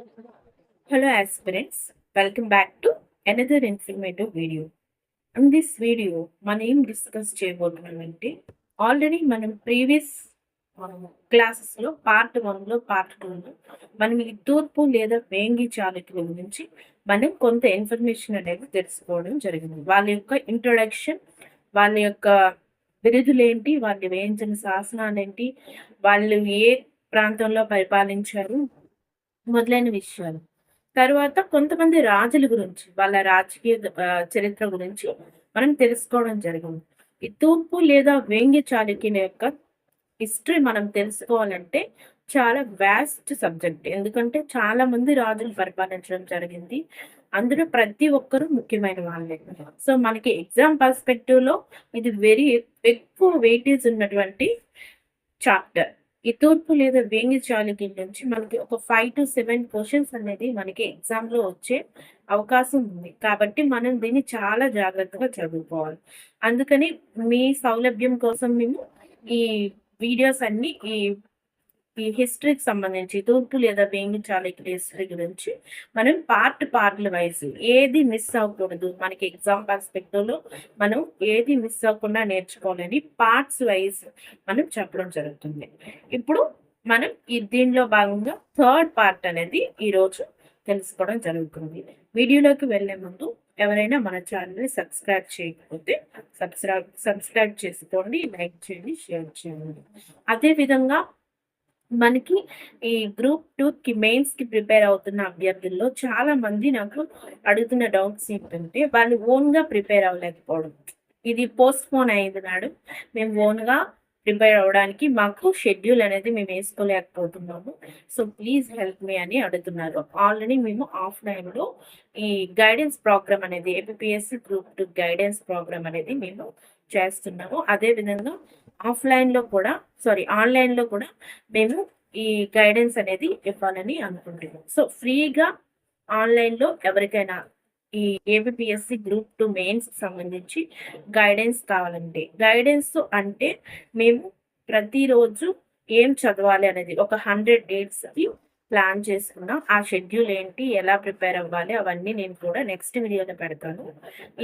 Hello aspirants, welcome back to another informative video. In this video, మనం ఏం discuss చేయబోతున్నామంటే already మనం previous క్లాసెస్లో పార్ట్ వన్లో పార్ట్ టూలో మనం ఈ తూర్పు లేదా వేంగి చాళుక్యుల గురించి మనం కొంత ఇన్ఫర్మేషన్ అనేది తెలుసుకోవడం జరిగింది వాళ్ళ యొక్క ఇంట్రొడక్షన్ వాళ్ళ యొక్క బిరుదులు ఏంటి వాళ్ళు వేయించిన శాసనాలు ఏంటి వాళ్ళు ఏ ప్రాంతంలో పరిపాలించారు మొదలైన విషయాలు. తర్వాత కొంతమంది రాజుల గురించి వాళ్ళ రాజకీయ చరిత్ర గురించి మనం తెలుసుకోవడం జరిగింది. ఈ తూర్పు లేదా వేంగి చాళుక్యుల యొక్క హిస్టరీ మనం తెలుసుకోవాలంటే చాలా వ్యాస్ట్ సబ్జెక్ట్ ఎందుకంటే చాలా మంది రాజులు పరిపాలించడం జరిగింది. అందులో ప్రతి ఒక్కరూ ముఖ్యమైన వాళ్ళే. సో మనకి ఎగ్జామ్ పర్స్పెక్టివ్లో ఇది వెరీ ఎక్కువ వెయిటేజ్ ఉన్నటువంటి చాప్టర్ ఈ తూర్పు లేదా వేంగి చాళుక్యుల నుంచి మనకి ఒక ఫైవ్ టు సెవెన్ క్వశ్చన్స్ అనేది మనకి ఎగ్జామ్లో వచ్చే అవకాశం ఉంది. కాబట్టి మనం దీన్ని చాలా జాగ్రత్తగా చదువుకోవాలి. అందుకని మీ సౌలభ్యం కోసం మేము ఈ వీడియోస్ అన్ని ఈ హిస్టరీకి సంబంధించి తూర్పు లేదా వేంగి హిస్టరీ గురించి మనం పార్ట్ పార్ట్ల వైజ్ ఏది మిస్ అవ్వకూడదు. మనకి ఎగ్జామ్ పర్స్పెక్టివ్లో మనం ఏది మిస్ అవ్వకుండా నేర్చుకోవాలని పార్ట్స్ వైజ్ మనం చెప్పడం జరుగుతుంది. ఇప్పుడు మనం ఈ దీనిలో భాగంగా థర్డ్ పార్ట్ అనేది ఈరోజు తెలుసుకోవడం జరుగుతుంది. వీడియోలోకి వెళ్ళే ముందు ఎవరైనా మన ఛానల్ని సబ్స్క్రైబ్ చేయకపోతే సబ్స్క్రైబ్ సబ్స్క్రైబ్ చేసుకోండి లైక్ చేయండి షేర్ చేయండి. అదేవిధంగా మనకి ఈ గ్రూప్ టూ కి మెయిన్స్కి ప్రిపేర్ అవుతున్న అభ్యర్థుల్లో చాలా మంది నాకు అడుగుతున్న డౌట్స్ ఏంటంటే వాళ్ళు ఓన్గా ప్రిపేర్ అవ్వలేకపోవడం. ఇది పోస్ట్ పోన్ అయింది నాడు మేము ఓన్గా ప్రిపేర్ అవ్వడానికి మాకు షెడ్యూల్ అనేది మేము వేసుకోలేకపోతున్నాము. సో ప్లీజ్ హెల్ప్ మీ అని అడుగుతున్నారు. ఆల్రెడీ మేము ఆఫ్లైన్లో ఈ గైడెన్స్ ప్రోగ్రామ్ అనేది APSC group two guidance programme అనేది మేము చేస్తున్నాము. అదే ఆఫ్లైన్లో కూడా సారీ ఆన్లైన్లో కూడా మేము ఈ గైడెన్స్ అనేది ఇవ్వాలని అనుకుంటున్నాం. సో ఫ్రీగా ఆన్లైన్లో ఎవరికైనా ఈ ఏబిపిఎస్సి గ్రూప్ టు మెయిన్స్ సంబంధించి గైడెన్స్ కావాలంటే గైడెన్స్ అంటే మేము ప్రతిరోజు ఏం చదవాలి అనేది ఒక హండ్రెడ్ డేట్స్ ప్లాన్ చేసుకున్నాం. ఆ షెడ్యూల్ ఏంటి ఎలా ప్రిపేర్ అవ్వాలి అవన్నీ నేను కూడా నెక్స్ట్ వీడియోలో పెడతాను.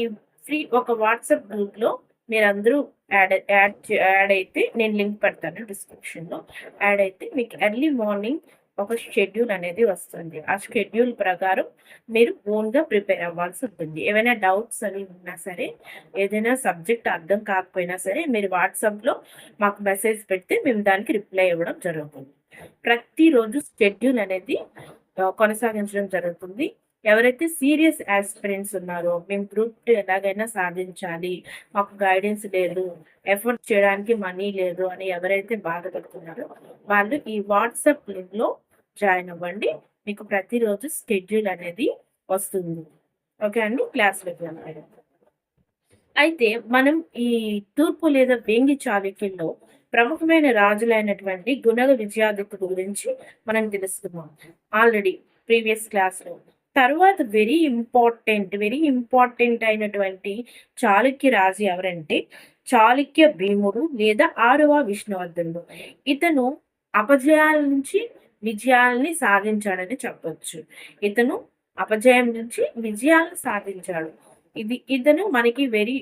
ఈ ఫ్రీ ఒక వాట్సాప్ గ్రూప్లో మీరందరూ యాడ్ యాడ్ యాడ్ అయితే నేను లింక్ పెడతాను డిస్క్రిప్షన్లో. యాడ్ అయితే మీకు ఎర్లీ మార్నింగ్ ఒక షెడ్యూల్ అనేది వస్తుంది. ఆ షెడ్యూల్ ప్రకారం మీరు ఓన్గా ప్రిపేర్ అవ్వాల్సి ఉంటుంది. ఏమైనా డౌట్స్ అని ఉన్నా సరే ఏదైనా సబ్జెక్ట్ అర్థం కాకపోయినా సరే మీరు వాట్సాప్లో మాకు మెసేజ్ పెడితే మేము దానికి రిప్లై ఇవ్వడం జరుగుతుంది. ప్రతిరోజు షెడ్యూల్ అనేది కొనసాగించడం జరుగుతుంది. ఎవరైతే సీరియస్ ఆస్పిరెంట్స్ ఉన్నారో మేము గ్రూప్ ఎలాగైనా సాధించాలి. మాకు గైడెన్స్ లేదు. ఎఫర్ట్ చేయడానికి మనీ లేదు అని ఎవరైతే బాధపడుతున్నారో వాళ్ళు ఈ వాట్సాప్ లింక్లో జాయిన్ అవ్వండి. మీకు ప్రతిరోజు షెడ్యూల్ అనేది వస్తుంది. ఓకే అండి క్లాస్లోకి వెళ్ళాలి అయితే మనం ఈ తూర్పు లేదా వేంగి చాళుక్యుల్లో ప్రముఖమైన రాజులైనటువంటి గుణగ విజయాదిత్యుడు గురించి మనం తెలుసుకున్నాం ఆల్రెడీ ప్రీవియస్ క్లాస్లో తర్వాత వెరీ ఇంపార్టెంట్ వెరీ ఇంపార్టెంట్ అయినటువంటి చాళుక్య రాజు ఎవరంటే చాళుక్య భీముడు లేదా ఆరవ విష్ణువర్ధనుడు. ఇతను అపజయాల నుంచి విజయాలని సాధించాడని చెప్పొచ్చు. ఇతను అపజయం నుంచి విజయాలను సాధించాడు. ఇది ఇతను మనకి వెరీ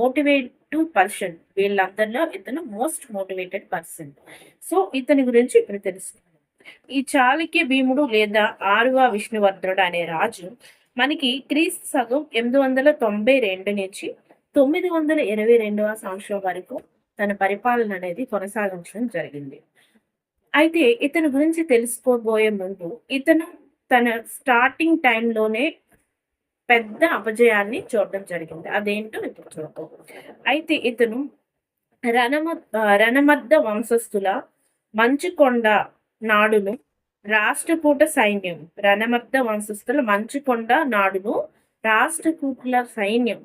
మోటివేటివ్ పర్సన్ వీళ్ళందరిలో ఇతను మోస్ట్ మోటివేటెడ్ పర్సన్ సో ఇతని గురించి ఇప్పుడు తెలుసుకుందాం. ఈ చాళుక్య భీముడు లేదా ఆరువ విష్ణువర్ధనుడు అనే రాజు మనకి క్రీస్తు సగం ఎనిమిది వందల తొంభై రెండు నుంచి తొమ్మిది వందల ఇరవై రెండవ సంవత్సరం వరకు తన పరిపాలన అనేది కొనసాగించడం జరిగింది. అయితే ఇతని గురించి తెలుసుకోబోయే ముందు ఇతను తన స్టార్టింగ్ టైంలోనే పెద్ద అపజయాన్ని చూడడం జరిగింది. అదేంటో ఇప్పుడు చూద్దాం. అయితే ఇతను రణమ రణమద్ద వంశస్థుల మంచుకొండ నాడును. రాష్ట్రకూట సైన్యం రణమర్ద వంశస్థుల మంచుకొండ నాడును. రాష్ట్రకూటుల సైన్యం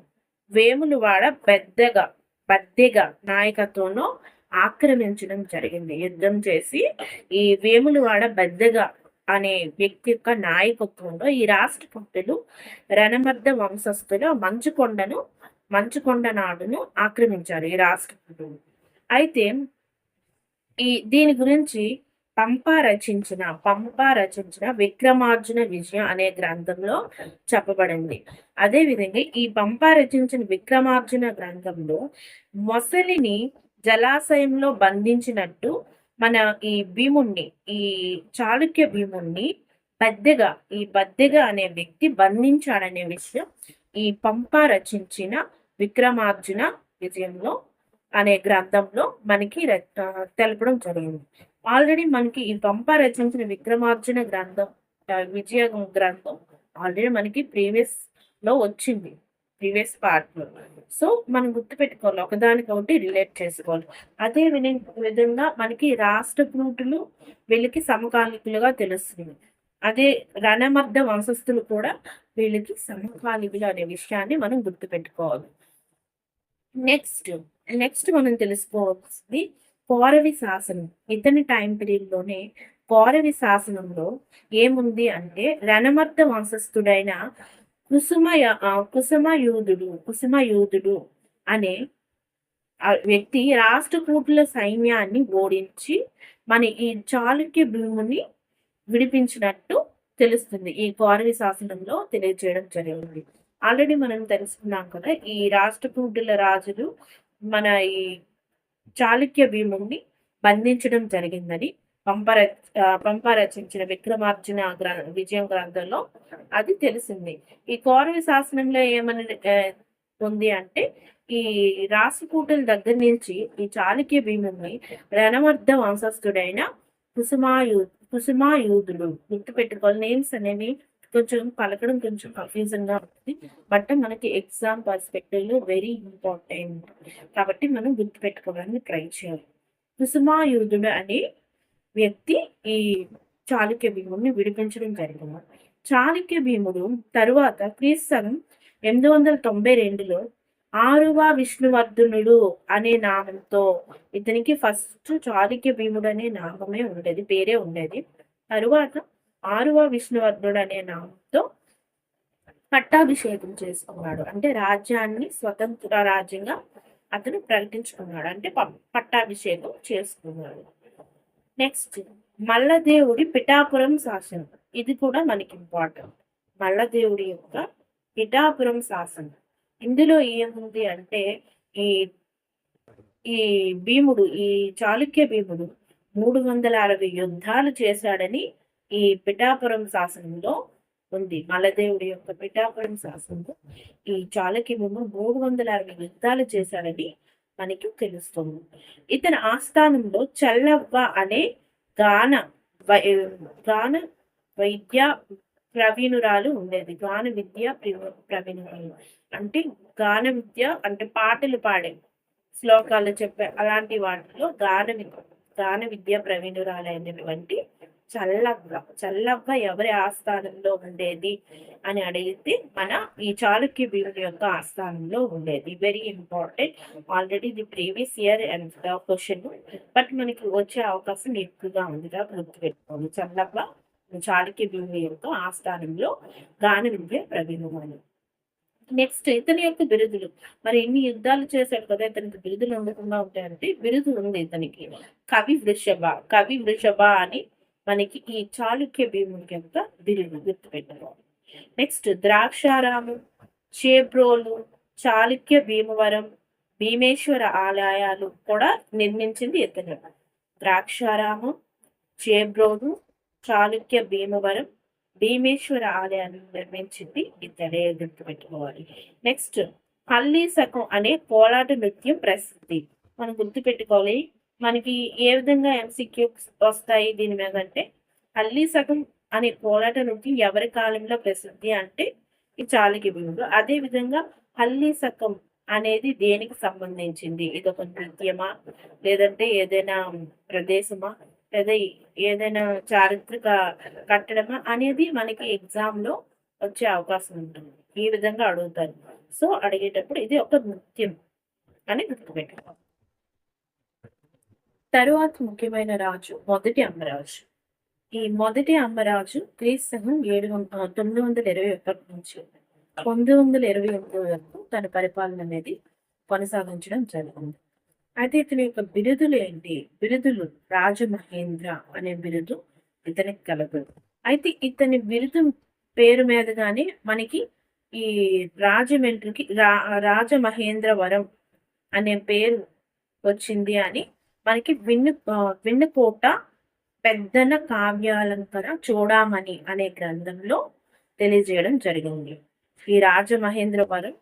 వేములవాడ పెద్దగా పెద్దగా నాయకత్వంలో ఆక్రమించడం జరిగింది. యుద్ధం చేసి ఈ వేములవాడ పెద్దగా అనే వ్యక్తి యొక్క నాయకత్వంలో ఈ రాష్ట్ర పుట్టులు రణమద్ద వంశస్థుల మంచుకొండను మంచుకొండ నాడును ఆక్రమించారు ఈ రాష్ట్ర అయితే ఈ దీని గురించి పంప రచించిన పంప రచించిన విక్రమార్జున విజయం అనే గ్రంథంలో చెప్పబడింది. అదేవిధంగా ఈ పంప రచించిన విక్రమార్జున గ్రంథంలో మొసలిని జలాశయంలో బంధించినట్టు మన ఈ భీముణ్ణి ఈ చాళుక్య భీముణ్ణి బద్దెగా ఈ బద్దెగా అనే వ్యక్తి బంధించాడనే విషయం ఈ పంప రచించిన విక్రమార్జున విజయంలో అనే గ్రంథంలో మనకి తెలపడం జరిగింది. ఆల్రెడీ మనకి ఈ పంప రచించిన విక్రమార్జున గ్రంథం విజయ గ్రంథం ఆల్రెడీ మనకి ప్రీవియస్లో వచ్చింది ప్రీవియస్ పార్ట్లో. సో మనం గుర్తుపెట్టుకోవాలి ఒకదానికి ఒకటి రిలేట్ చేసుకోవాలి. అదే విధంగా మనకి రాష్ట్ర కూటులు వీళ్ళకి సమకాలికులుగా తెలుస్తుంది. అదే రణమర్ధ వంశస్థులు కూడా వీళ్ళకి సమకాలికులు అనే విషయాన్ని మనం గుర్తుపెట్టుకోవాలి. నెక్స్ట్ నెక్స్ట్ మనం తెలుసుకోవాల్సింది పౌరవి శాసనం. ఇతని టైం పీరియడ్లోనే పౌరవి శాసనంలో ఏముంది అంటే రణమర్ద వంశస్థుడైన కుసుమ కుసుమయూధుడు కుసుమయూధుడు అనే వ్యక్తి రాష్ట్రకూటుల సైన్యాన్ని ఓడించి మన ఈ చాళుక్య భూమిని విడిపించినట్టు తెలుస్తుంది. ఈ పౌరవి శాసనంలో తెలియజేయడం జరిగింది. ఆల్రెడీ మనం తెలుసుకున్నాం కదా ఈ రాష్ట్రకూటుల రాజులు మన ఈ చాళుక్య భీముని బంధించడం జరిగిందని పంపర పంప రచించిన విక్రమార్జున గ్ర విజయం గ్రంథంలో అది తెలిసింది. ఈ కౌరవ శాసనంలో ఏమని ఉంది అంటే ఈ రాసుకూటల దగ్గర నుంచి ఈ చాళుక్య భీముని రణవర్ధ వంశస్థుడైన కుసుమాయు కుసుమాయూధుడు గుర్తుపెట్టుకోవాలి. నేమ్స్ అనేవి కొంచెం పలకడం కొంచెం కన్ఫ్యూజన్గా ఉంటుంది. బట్ మనకి ఎగ్జామ్ పర్స్పెక్టివ్లో వెరీ ఇంపార్టెంట్ కాబట్టి మనం గుర్తుపెట్టుకోవడానికి ట్రై చేయాలి. కుసుమాయుధుడు అనే వ్యక్తి ఈ చాళుక్య భీముడిని విడిపించడం జరిగింది. చాళుక్య భీముడు తరువాత క్రీస్తు ఎనిమిది వందల తొంభై రెండులో ఆరువ విష్ణువర్ధనుడు అనే నామంతో ఇతనికి ఫస్ట్ చాళుక్య భీముడు అనే నామమే ఉండేది పేరే ఉండేది. తరువాత ఆరువ విష్ణువర్ధుడు అనే నామంతో పట్టాభిషేకం చేసుకున్నాడు. అంటే రాజ్యాన్ని స్వతంత్ర రాజ్యంగా అతను ప్రకటించుకున్నాడు. అంటే పట్టాభిషేకం చేసుకున్నాడు. నెక్స్ట్ మల్లదేవుడి పిఠాపురం శాసనం. ఇది కూడా మనకి ఇంపార్టెంట్ మల్లదేవుడి యొక్క పిఠాపురం శాసనం. ఇందులో ఏముంది అంటే ఈ ఈ భీముడు ఈ చాళుక్య భీముడు మూడు వందల అరవై యుద్ధాలు చేశాడని ఈ పిఠాపురం శాసనంలో ఉంది. మలదేవుడి యొక్క పిఠాపురం శాసనంలో ఈ చాళక్యము మూడు వందల అరవై యుద్ధాలు చేశాడని మనకి తెలుస్తుంది. ఇతని ఆస్థానంలో చల్లవ్వ అనే గాన గాన వైద్య ప్రవీణురాలు ఉండేది. గాన విద్య ప్రవీణురాలు. అంటే గాన విద్య అంటే పాటలు పాడే శ్లోకాలు చెప్పే అలాంటి వాటిలో గాన గాన విద్య ప్రవీణురాలు అనేటువంటి చల్లవ్వ చల్లవ్వ ఎవరి ఆస్థానంలో ఉండేది అని అడిగితే మన ఈ చాళుక్య భీముని యొక్క ఆస్థానంలో ఉండేది. Very important already the previous year and question but మనకి వచ్చే అవకాశం ఎక్కువగా ఉంది గుర్తుపెట్టుకోండి. చల్లవ్వ చాళుక్య భీముని యొక్క ఆస్థానంలో గాన విద్య ప్రవీణురాలు నెక్స్ట్ ఇతని యొక్క బిరుదులు. మరి ఎన్ని యుద్ధాలు చేశాడు కదా ఇతనికి బిరుదులు ఉండకుండా ఉంటాయంటే బిరుదు ఉంది ఇతనికి. కవి వృషభ కవి వృషభ అని మనకి ఈ చాళుక్య భీముడికి యొక్క బిరుదు గుర్తుపెట్టుకోవాలి నెక్స్ట్ ద్రాక్షారాము చేబ్రోలు చాళుక్య భీమవరం భీమేశ్వర ఆలయాలు కూడా నిర్మించింది ఇతను ద్రాక్షారామం చేబ్రోలు చాళుక్య భీమవరం భీమేశ్వర ఆలయాన్ని నిర్మించింది ఇతడే గుర్తుపెట్టుకోవాలి. నెక్స్ట్ పల్లీ సకం అనే కోలాట నృత్యం ప్రసిద్ధి. మనం గుర్తుపెట్టుకోవాలి మనకి ఏ విధంగా ఎంసీక్యూస్ వస్తాయి దీని మీద అంటే అల్లి సగం అనే కోలాట నుండి ఎవరి కాలంలో ప్రసిద్ధి అంటే ఈ చాలకి భూములు అదే విధంగా హల్లీ సకం అనేది దేనికి సంబంధించింది? ఇది ఒక నృత్యమా? లేదంటే ఏదైనా ప్రదేశమా? లేదా ఏదైనా చారిత్రక కట్టడమా? అనేది మనకి ఎగ్జామ్లో వచ్చే అవకాశం ఉంటుంది. ఈ విధంగా అడుగుతారు. సో అడిగేటప్పుడు ఇది ఒక నృత్యం అని గుర్తుపెట్టుకోవాలి. తరువాత ముఖ్యమైన రాజు మొదటి అమ్మరాజు ఈ మొదటి అమ్మరాజు క్రీస్తు ఏడు తొమ్మిది వందల ఇరవై ఒకటి నుంచి పంతొమ్మిది వందల ఇరవై ఒకటి వరకు తన పరిపాలన అనేది కొనసాగించడం జరిగింది. అయితే ఇతని యొక్క బిరుదులు ఏంటి? బిరుదులు రాజమహేంద్ర అనే బిరుదు ఇతనికి కలదు. అయితే ఇతని బిరుదు పేరు మీదగానే మనకి ఈ రాజమండ్రికి రా రాజమహేంద్రవరం అనే పేరు వచ్చింది అని మనకి విన్ను విన్నుకోట పెద్దన కావ్యాలంకర చూడామణి అనే గ్రంథంలో తెలియజేయడం జరిగింది. ఈ రాజమహేంద్రవరం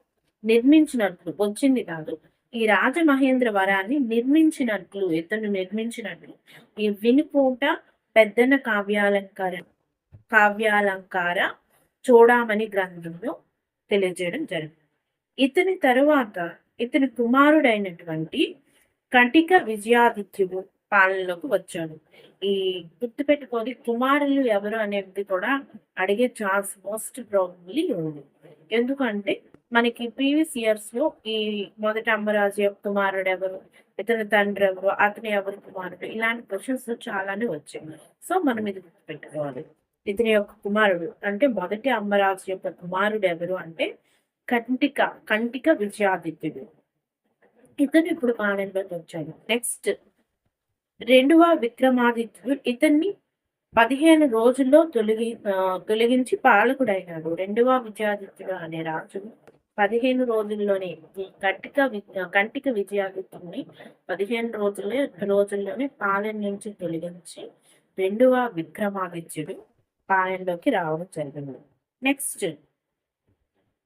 నిర్మించినట్లు వచ్చింది కాదు. ఈ రాజమహేంద్ర వరాన్ని నిర్మించినట్లు ఇతను నిర్మించినట్లు ఈ వినుకోట పెద్దన కావ్యాలంకార కావ్యాలంకార చూడామణి గ్రంథంలో తెలియజేయడం జరిగింది. ఇతని తరువాత ఇతని కుమారుడైనటువంటి కంటిక విజయాదిత్యుడు పాలనలోకి వచ్చాడు. ఈ గుర్తుపెట్టుకోని కుమారులు ఎవరు అనేది కూడా అడిగే ఛాన్స్ మోస్ట్ ప్రాబ్లీ ఉంది. ఎందుకంటే మనకి ప్రీవియస్ ఇయర్స్లో ఈ మొదటి అమ్మరాజు యొక్క కుమారుడు ఎవరు ఇతని తండ్రి ఎవరు అతని ఎవరు కుమారుడు ఇలాంటి క్వశ్చన్స్ చాలానే వచ్చాయి. సో మనం ఇది గుర్తుపెట్టుకోవాలి. ఇతని యొక్క కుమారుడు అంటే మొదటి అమ్మరాజు యొక్క కుమారుడు ఎవరు అంటే కంటిక కంటిక విజయాదిత్యుడు. ఇతను ఇప్పుడు పాలనలోకి వచ్చాడు నెక్స్ట్ రెండవ విక్రమాదిత్యుడు ఇతన్ని పదిహేను రోజుల్లో తొలగి తొలగించి పాలకుడైనాడు. రెండవ విజయాదిత్యుడు అనే రాజు పదిహేను రోజుల్లోనే కంటిక కంటిక విజయాదిత్యుడిని పదిహేను రోజులే రోజుల్లోనే పాలన నుంచి తొలగించి రెండవ విక్రమాదిత్యుడు పాలనలోకి రావడం జరిగింది. నెక్స్ట్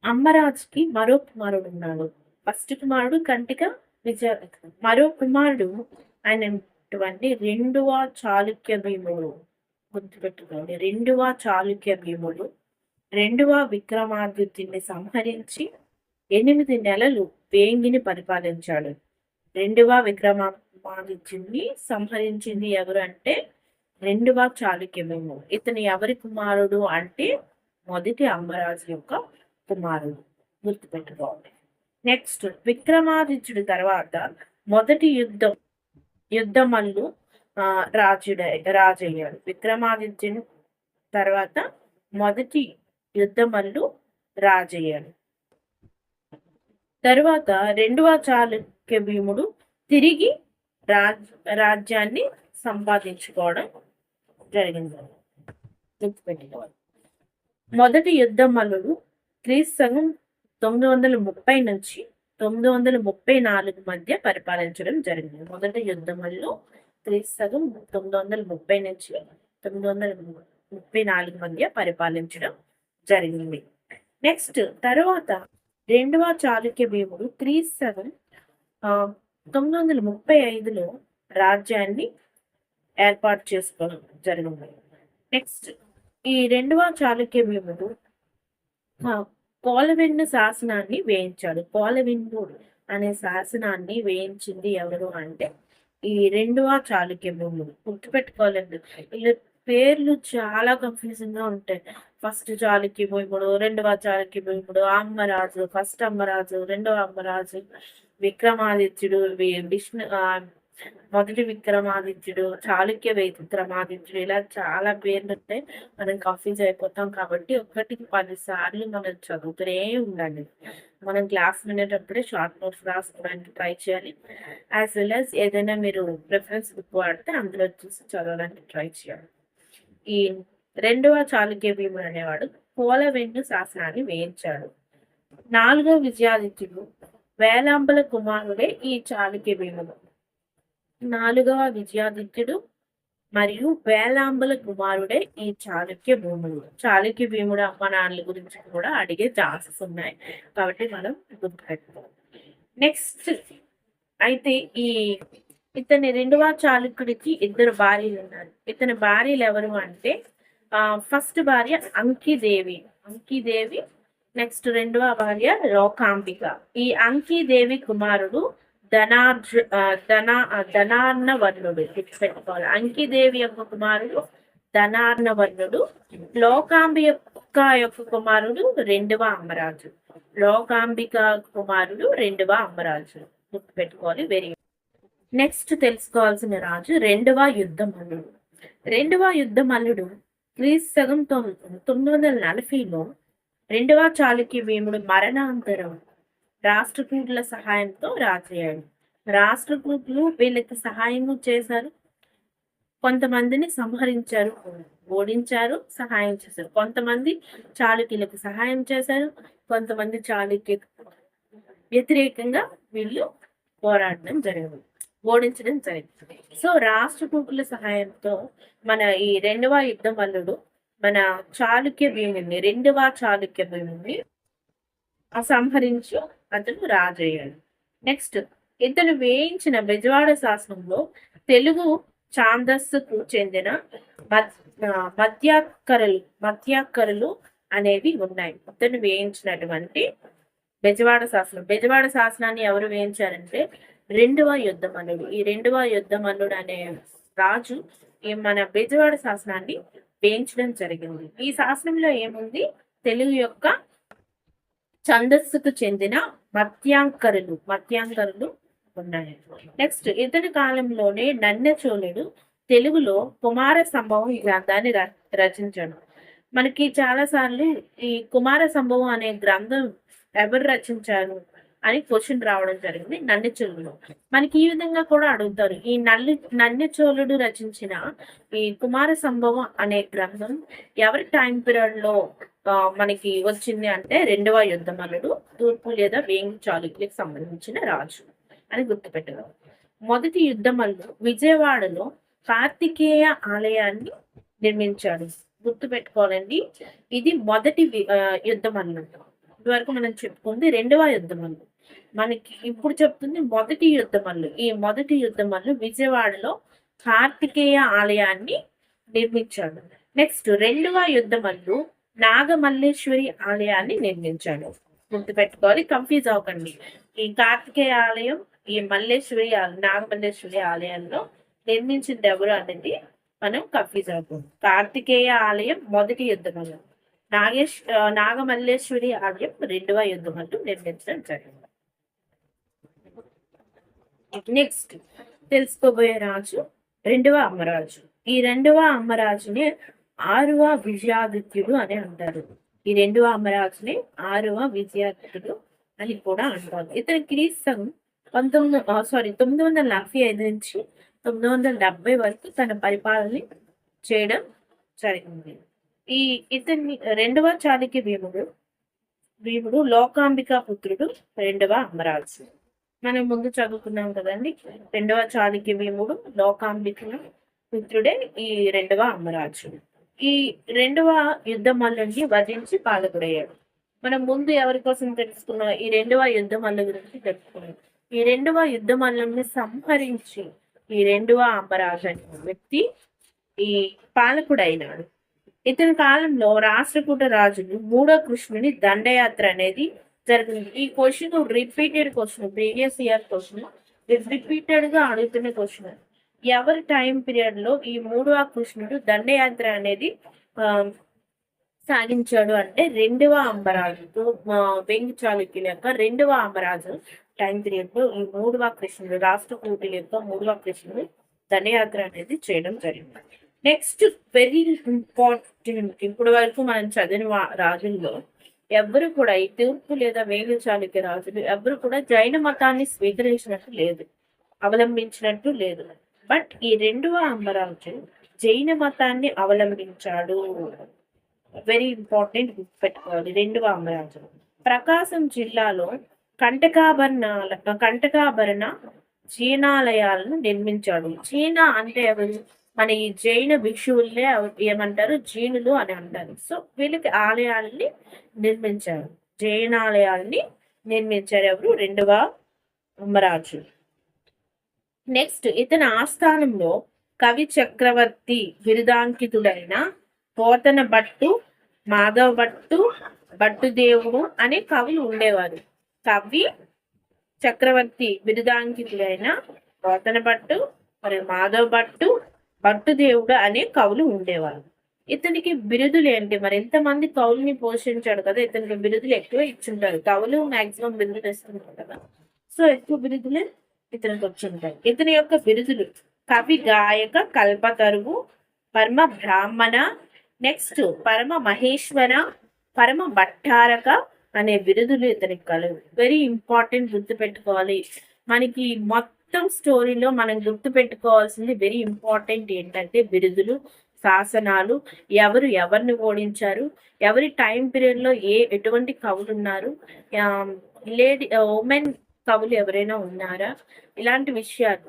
అమ్మరాజుకి మరో కుమారుడు ఉన్నాడు. ఫస్ట్ కుమారుడు కంటిక విజయ మరో కుమారుడు అయినటువంటి రెండవ చాళుక్య భీముడు గుర్తుపెట్టుకోండి. రెండవ చాళుక్య భీముడు రెండవ విక్రమాదిత్యుని సంహరించి ఎనిమిది నెలలు వేంగిని పరిపాలించాడు. రెండవ విక్రమాదిత్యుని సంహరించింది ఎవరు అంటే రెండవ చాళుక్య భీముడు. ఇతను ఎవరి కుమారుడు అంటే మొదటి అమ్మరాజు యొక్క కుమారుడు. గుర్తుపెట్టుకోండి. నెక్స్ట్ విక్రమాదిత్యుడి తర్వాత మొదటి యుద్ధం యుద్ధమల్లు రాజుడ రాజయ్యాడు. విక్రమాదిత్యుని తర్వాత మొదటి యుద్ధమల్లు రాజయ్యాడు. తరువాత రెండవ చాళుక్య భీముడు తిరిగి రాజ్ రాజ్యాన్ని సంపాదించుకోవడం జరిగింది. గుర్తుపెట్టుకోవాలి. మొదటి యుద్ధమల్లుడు క్రీస్తు తొమ్మిది వందల ముప్పై నుంచి తొమ్మిది వందల ముప్పై నాలుగు మధ్య పరిపాలించడం జరిగింది. మొదటి యుద్ధంలో క్రీస్తు తొమ్మిది వందల ముప్పై నుంచి తొమ్మిది వందల ముప్పై నాలుగు మధ్య పరిపాలించడం జరిగింది. నెక్స్ట్ తర్వాత రెండవ చాళుక్య భీముడు క్రీస్తు తొమ్మిది వందల ముప్పై ఐదులో రాజ్యాన్ని ఏర్పాటు చేసుకోవడం జరిగింది. నెక్స్ట్ ఈ రెండవ చాళుక్య భీముడు పోలవెన్ను శాసనాన్ని వేయించాడు. పోలవెన్నుడు అనే శాసనాన్ని వేయించింది ఎవరు అంటే ఈ రెండవ చాళుక్య భూములు. గుర్తుపెట్టుకోవాలండి. వీళ్ళ పేర్లు చాలా కన్ఫ్యూజింగ్గా ఉంటాయి. ఫస్ట్ చాళుక్య భూముడు రెండవ చాళుక్య భూముడు అమ్మరాజు ఫస్ట్ అమ్మరాజు రెండవ అమ్మరాజు విక్రమాదిత్యుడు విష్ణు మొదటి విక్రమాదిత్యుడు చాళుక్య విక్రమాదిత్యుడు ఇలా చాలా పేర్లు ఉంటాయి. మనం కన్ఫ్యూజ్ అయిపోతాం కాబట్టి ఒకటికి పది సార్లు మనం చదువుతూనే ఉండాలి. మనం క్లాస్ వినేటప్పుడే షార్ట్ నోట్స్ రాసుకోవడానికి ట్రై చేయాలి. యాజ్ వెల్ యాజ్ ఏదైనా మీరు ప్రిఫరెన్స్ బుక్ వాడితే అందులో చూసి చదవడానికి ట్రై చేయాలి. ఈ రెండవ చాళుక్య భీముడు అనేవాడు పోలవెన్ను శాసనాన్ని వేయించాడు. నాలుగవ విజయాదిత్యుడు వేలాంబల కుమారుడే ఈ చాళుక్య భీముడు. నాలుగవ విజయాదిత్యుడు మరియు వేలాంబల కుమారుడే ఈ చాళుక్య భూముడు చాళుక్య భీముడు అమ్మ నాన్నల గురించి కూడా అడిగే ఛాన్సెస్ ఉన్నాయి. కాబట్టి మనం గుర్తుపెట్టుకోవాలి. నెక్స్ట్ అయితే ఈ ఇతని రెండవ చాళుక్యుడికి ఇద్దరు భార్యలు ఉన్నారు. ఇతని భార్యలు ఎవరు అంటే ఫస్ట్ భార్య అంకిదేవి. అంకిదేవి నెక్స్ట్ రెండవ భార్య లోకాంబిక. ఈ అంకిదేవి కుమారుడు ధనార్జు ధన ధనార్ణ వర్ణుడు పెట్టుకోవాలి. అంకిదేవి యొక్క కుమారుడు ధనార్న వర్ణుడు లోకాంబి యొక్క కుమారుడు రెండవ అమరాజు లోకాంబిక కుమారుడు రెండవ అమరాజు గుర్తు పెట్టుకోవాలి వెరీ నెక్స్ట్ తెలుసుకోవాల్సిన రాజు రెండవ యుద్ధమల్లుడు. రెండవ యుద్ధమల్లుడు క్రీస్ సగం తొమ్మిది వందల నలభైలో రెండవ చాళుక్య భీముడు మరణాంతరం రాష్ట్రకూట్ల సహాయంతో రాజయ్యాడు రాష్ట్రకూట్లు వీళ్ళకి సహాయము చేశారు. కొంతమందిని సంహరించారు ఓడించారు సహాయం చేశారు. కొంతమంది చాళుక్యులకు సహాయం చేశారు. కొంతమంది చాళుక్య వ్యతిరేకంగా వీళ్ళు పోరాడడం జరిగింది ఓడించడం జరిగింది. సో రాష్ట్రకూటుల సహాయంతో మన ఈ రెండవ యుద్ధం వల్లుడు మన చాళుక్య భీముని రెండవ చాళుక్య భీముని సంహరించు అతను రాజయ్యాడు. నెక్స్ట్ ఇతను వేయించిన బెజవాడ శాసనంలో తెలుగు ఛాందస్సుకు చెందిన మధ్యాకరలు మధ్యాకరలు అనేవి ఉన్నాయి. ఇతను వేయించినటువంటి బెజవాడ శాసనం బెజవాడ శాసనాన్ని ఎవరు వేయించారంటే రెండవ యుద్ధమల్లుడు ఈ రెండవ యుద్ధమల్లుడు అనే రాజు ఈ మన బెజవాడ శాసనాన్ని వేయించడం జరిగింది. ఈ శాసనంలో ఏముంది? తెలుగు యొక్క ఛందస్సుకు చెందిన మత్యాంకరులు మత్యాంకరులు ఉన్నాయి. నెక్స్ట్ ఇతని కాలంలోనే నన్నచోళుడు తెలుగులో కుమార సంభవం ఈ గ్రంథాన్ని రచించాడు. మనకి చాలా సార్లు ఈ కుమార సంభవం అనే గ్రంథం ఎవరు రచించారు అని క్వశ్చన్ రావడం జరిగింది నన్నచోళుడు. మనకి ఈ విధంగా కూడా అడుగుతారు. ఈ నల్లి నన్నచోళుడు రచించిన ఈ కుమార సంభవం అనే గ్రంథం ఎవరి టైం పీరియడ్లో మనకి వచ్చింది అంటే రెండవ యుద్ధమల్లుడు తూర్పు లేదా వేంగు చాళుక్యులకు సంబంధించిన రాజు అని గుర్తుపెట్టగలరు మొదటి యుద్ధమల్లు విజయవాడలో కార్తికేయ ఆలయాన్ని నిర్మించాడు. గుర్తుపెట్టుకోవాలండి ఇది మొదటి యుద్ధం అన్నట్టు ఇదివరకు మనం చెప్పుకుంది రెండవ యుద్ధమల్లు మనకి ఇప్పుడు చెప్తుంది మొదటి యుద్ధమల్లు ఈ మొదటి యుద్ధమల్లు విజయవాడలో కార్తికేయ ఆలయాన్ని నిర్మించాడు. నెక్స్ట్ రెండవ యుద్ధమల్లు నాగమల్లేశ్వరి ఆలయాన్ని నిర్మించాడు గుర్తుపెట్టుకోవాలి కన్ఫ్యూజ్ అవ్వకండి. ఈ కార్తికేయ ఆలయం ఈ మల్లేశ్వరి నాగమల్లేశ్వరి ఆలయంలో నిర్మించింది ఎవరు అనేది మనం కన్ఫ్యూజ్ అవుతాం కార్తికేయ ఆలయం మొదటి యుద్ధమల్లు నాగేశ్ నాగమల్లేశ్వరి ఆలయం రెండవ యుద్ధమల్లు నిర్మించడం జరిగింది. నెక్స్ట్ తెలుసుకోబోయే రాజు రెండవ అమ్మరాజు ఈ రెండవ అమ్మరాజుని ఆరువ విజయాదిత్యుడు అని అంటారు. ఈ రెండవ అమరాజుని ఆరువ విజయాదిత్యుడు అని కూడా అంటారు. ఇతని క్రీస్తు పంతొమ్మిది సారీ తొమ్మిది వందల నలభై ఐదు నుంచి తొమ్మిది వందల డెబ్బై వరకు తన పరిపాలన చేయడం జరిగింది. ఈ ఇతని రెండవ చాళుక్య భీముడు భీముడు లోకాంబిక పుత్రుడు రెండవ అమరాజు మనం ముందు చదువుకున్నాం కదండి రెండవ చాళుక్య భీముడు లోకాంబిక పుత్రుడే ఈ రెండవ అమరాజు ఈ రెండవ యుద్ధమల్లుని వధించి పాలకుడయ్యాడు మనం ముందు ఎవరి కోసం తెలుసుకున్నాం? ఈ రెండవ యుద్ధమల్ల గురించి తెలుసుకున్నాం. ఈ రెండవ యుద్ధమల్లుని సంహరించి ఈ రెండవ అమరాజు అనే వ్యక్తి ఈ పాలకుడైనాడు. ఇతని కాలంలో రాష్ట్రకూట రాజులు మూడో కృష్ణుని దండయాత్ర అనేది జరిగింది. ఈ question repeated question previous year question. రిపీటెడ్గా అడుగుతున్న క్వశ్చన్. ఎవరి టైం పీరియడ్లో ఈ మూడవ కృష్ణుడు దండయాత్ర అనేది సాగించాడు అంటే రెండవ అంబరాజుతో వెంగి చాళుక్యుల యొక్క రెండవ అంబరాజు టైం పీరియడ్లో ఈ మూడవ కృష్ణుడు రాష్ట్రకూటుల యొక్క మూడవ కృష్ణుడు దండయాత్ర అనేది చేయడం జరిగింది. నెక్స్ట్ వెరీ ఇంపార్టెంట్ ఇప్పుడు వరకు మనం చదివిన రాజుల్లో ఎవరు కూడా ఈ తూర్పు లేదా వేలు చాళుక్య రాజులు ఎవరు కూడా జైన మతాన్ని స్వీకరించినట్టు లేదు అవలంబించినట్టు లేదు. బట్ ఈ రెండవ అమ్మరాజు జైన మతాన్ని అవలంబించాడు. వెరీ ఇంపార్టెంట్ పెట్టుకోవాలి. రెండవ అమ్మరాజు ప్రకాశం జిల్లాలో కంటకాభరణాల కంటకాభరణ జీనాలయాలను నిర్మించాడు. చీనా అంటే ఎవరు? మన ఈ జైన భిక్షువులే ఏమంటారు? జీనులు అని అంటారు. సో వీళ్ళకి ఆలయాలని నిర్మించారు. జైనాలయాల్ని నిర్మించారు ఎవరు? రెండవ అమ్మరాజు నెక్స్ట్ ఇతని ఆస్థానంలో కవి చక్రవర్తి బిరుదాంకితుడైన పోతన భట్టు మాధవ భట్టు భట్టుదేవుడు అనే కవులు ఉండేవారు. కవి చక్రవర్తి బిరుదాంకితుడైన పోతన భట్టు మరియు మాధవ భట్టు భట్టుదేవుడు అనే కవులు ఉండేవారు. ఇతనికి బిరుదులు ఏంటి? మరి ఎంతమంది కవుల్ని పోషించాడు కదా? ఇతనికి బిరుదులు ఎక్కువ ఇచ్చుంటారు. కవులు మాక్సిమం బిరుదులు ఇస్తుంటారు కదా. సో ఎక్కువ బిరుదులే ఇతనికి వచ్చుంటాయి ఇతని యొక్క బిరుదులు కవి గాయక కల్పతరువు పరమ బ్రాహ్మణ నెక్స్ట్ పరమ మహేశ్వర పరమ భట్టారక అనే బిరుదులు ఇతనికి కలవు. వెరీ ఇంపార్టెంట్ గుర్తు పెట్టుకోవాలి. మనకి మొత్తం స్టోరీలో మనం గుర్తు పెట్టుకోవాల్సింది వెరీ ఇంపార్టెంట్ ఏంటంటే బిరుదులు శాసనాలు ఎవరు ఎవరిని ఓడించారు ఎవరి టైం పీరియడ్లో ఏ ఎటువంటి కవులు ఉన్నారు లేడీ ఉమెన్ కవులు ఎవరైనా ఉన్నారా? ఇలాంటి విషయాలు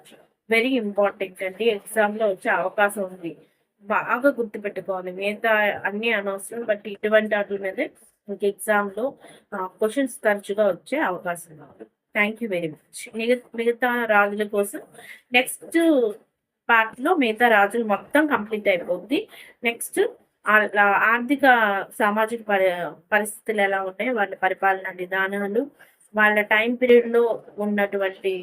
వెరీ ఇంపార్టెంట్ అండి. ఎగ్జామ్లో వచ్చే అవకాశం ఉంది. బాగా గుర్తుపెట్టుకోవాలి. మిగతా అన్ని అనవసరం బట్ ఇటువంటి వాటి మీద మీకు ఎగ్జామ్లో క్వశ్చన్స్ తరచుగా వచ్చే అవకాశం ఉంది. థ్యాంక్ యూ వెరీ మచ్ మిగతా రాజుల కోసం నెక్స్ట్ పార్ట్లో మిగతా రాజులు మొత్తం కంప్లీట్ అయిపోద్ది. నెక్స్ట్ ఆర్థిక సామాజిక పరి పరిస్థితులు ఎలా ఉన్నాయి వాళ్ళ పరిపాలన విధానాలు వాళ్ళ టైం పీరియడ్లో ఉన్నటువంటి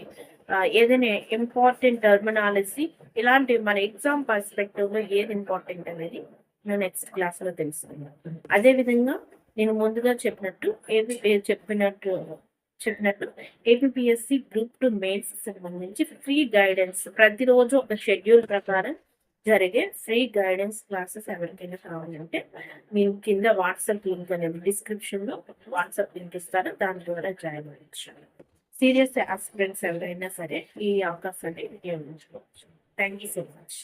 ఏదైనా ఇంపార్టెంట్ టర్మినాలజీ ఇలాంటి మన ఎగ్జామ్ పర్స్పెక్టివ్లో ఏది ఇంపార్టెంట్ అనేది నేను నెక్స్ట్ క్లాస్లో తెలుసుకున్నాను అదే విధంగా నేను ముందుగా చెప్పినట్టు ఏది చెప్పినట్టు చెప్పినట్టు ఏపీఎస్సి గ్రూప్ టు మెయిన్స్ సంబంధించి ఫ్రీ గైడెన్స్ ప్రతిరోజు ఒక షెడ్యూల్ ప్రకారం జరిగే ఫ్రీ గైడెన్స్ క్లాసెస్ ఎవరికైనా కావాలంటే మేము కింద వాట్సాప్ లింక్ అనేది డిస్క్రిప్షన్లో వాట్సాప్ లింక్ ఇస్తారు దాని ద్వారా జాయిన్ అవ్వచ్చు. సీరియస్ ఆస్పిరెంట్స్ ఎవరైనా సరే ఈ అవకాశాన్ని వినియోగించుకోవచ్చు. Thank you so much